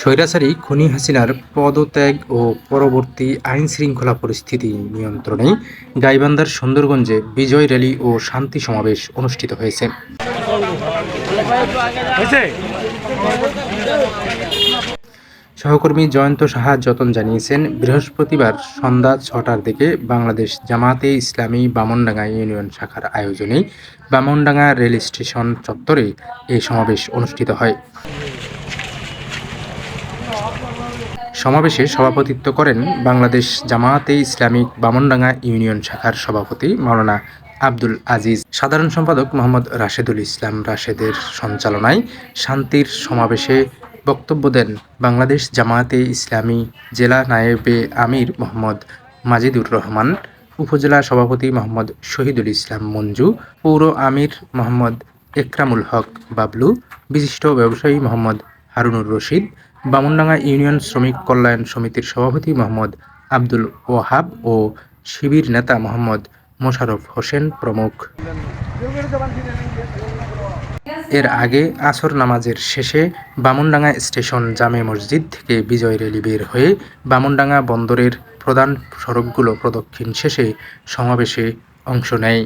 স্বৈরাচারী খুনি হাসিনার পদত্যাগ ও পরবর্তী আইন শৃঙ্খলা পরিস্থিতি নিয়ন্ত্রণে গাইবান্ধার সুন্দরগঞ্জে বিজয় র্যালি ও শান্তি সমাবেশ অনুষ্ঠিত হয়েছে। সহকর্মী জয়ন্ত সাহা যতন জানিয়েছেন বৃহস্পতিবার সন্ধ্যা ছটার দিকে বাংলাদেশ জামাতে ইসলামী বামনডাঙ্গা ইউনিয়ন শাখার আয়োজনে বামনডাঙ্গা রেল স্টেশন চত্বরে এই সমাবেশ অনুষ্ঠিত হয়। সমাবেশে সভাপতিত্ব করেন বাংলাদেশ জামায়াতে ইসলামিক বামনডাঙ্গা ইউনিয়ন শাখার সভাপতি মাওলানা আব্দুল আজিজ। সাধারণ সম্পাদক মোহাম্মদ রাশেদুল ইসলাম রাশেদের সঞ্চালনায় শান্তির সমাবেশে বক্তব্য দেন বাংলাদেশ জামায়াতে ইসলামী জেলা নায়েবে আমির মোহাম্মদ মাজিদুর রহমান, উপজেলা সভাপতি মোহাম্মদ শহীদুল ইসলাম মঞ্জু, পৌর আমির মোহাম্মদ একরামুল হক বাবলু, বিশিষ্ট ব্যবসায়ী মোহাম্মদ হারুনুর রশিদ, বামনডাঙ্গা ইউনিয়ন শ্রমিক কল্যাণ সমিতির সভাপতি মোহাম্মদ আব্দুল ওয়াহাব ও শিবির নেতা মোহাম্মদ মোশাররফ হোসেন প্রমুখ। এর আগে আসর নামাজের শেষে বামনডাঙ্গা স্টেশন জামে মসজিদ থেকে বিজয় র্যালি বের হয়ে বামনডাঙ্গা বন্দরের প্রধান সড়কগুলো প্রদক্ষিণ শেষে সমাবেশে অংশ নেয়।